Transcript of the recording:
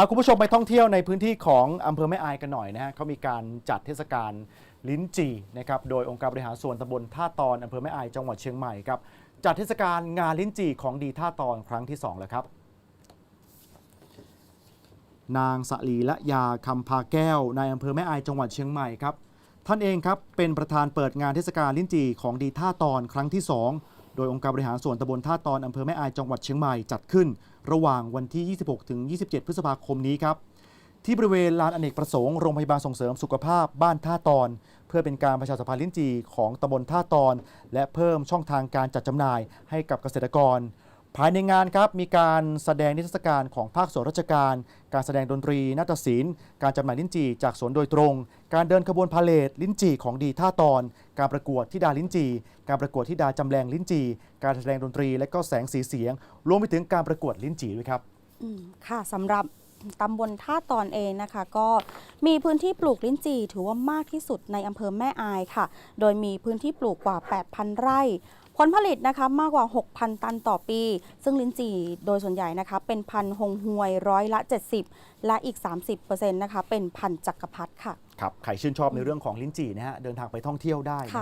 าคุณผู้ชมไปท่องเที่ยวในพื้นที่ของอำเภอแม่อายกันหน่อยนะฮะเขามีการจัดเทศกาลลิ้นจี่นะครับโดยองค์การบริหารส่วนตำบลท่าตอนอำเภอแม่อายจังหวัดเชียงใหม่ครับจัดเทศกาลงานลิ้นจี่ของดีท่าตอนครั้งที่สองแล้วครับ นางสลีละยาคำพาแก้วนายอำเภอแม่อายจังหวัดเชียงใหม่ครับท่านเองครับเป็นประธานเปิดงานเทศกาลลิ้นจี่ของดีท่าตอนครั้งที่2 โดยองค์การบริหารส่วนตำบลท่าตอนอำเภอแม่อายจังหวัดเชียงใหม่จัดขึ้น ระหว่างวันที่ 26 ถึง 27 พฤษภาคมนี้ครับ ที่บริเวณลานอเนกประสงค์โรงพยาบาลส่งเสริมสุขภาพบ้านท่าตอน เพื่อเป็นการประชาสัมพันธ์ลิ้นจีของตำบลท่าตอน และเพิ่มช่องทางการจัดจำหน่ายให้กับเกษตรกร ภายในงานครับมีการแสดงนิทรรศการของภาคส่วนราชการ การแสดงดนตรีนาฏศิลป์ การจำหน่ายลิ้นจี่จากสวนโดยตรง การเดินขบวนพาเลทลิ้นจี่ของดีท่าตอน การประกวดที่ดาลิ้นจี่ การประกวดที่ดาจำแรงลิ้นจี่ การแสดงดนตรีและก็แสงสีเสียง รวมไปถึงการประกวดลิ้นจี่ด้วยครับค่ะสำหรับ ตำบลท่าตอนเองนะคะ ก็มีพื้นที่ปลูกลิ้นจี่ถือว่ามากที่สุดในอำเภอแม่อายค่ะ โดยมีพื้นที่ปลูกกว่า 8,000 ไร่ ผลผลิตนะคะมากกว่า 6,000 ตันต่อปี ซึ่งลิ้นจี่โดยส่วนใหญ่นะคะ เป็นพันธุ์ฮงฮวยร้อยละ 70 และอีก 30%นะคะ เป็นพันธุ์จักรพรรดิค่ะ ครับ ใครชื่นชอบในเรื่องของลิ้นจี่นะฮะ เดินทางไปท่องเที่ยวได้นะ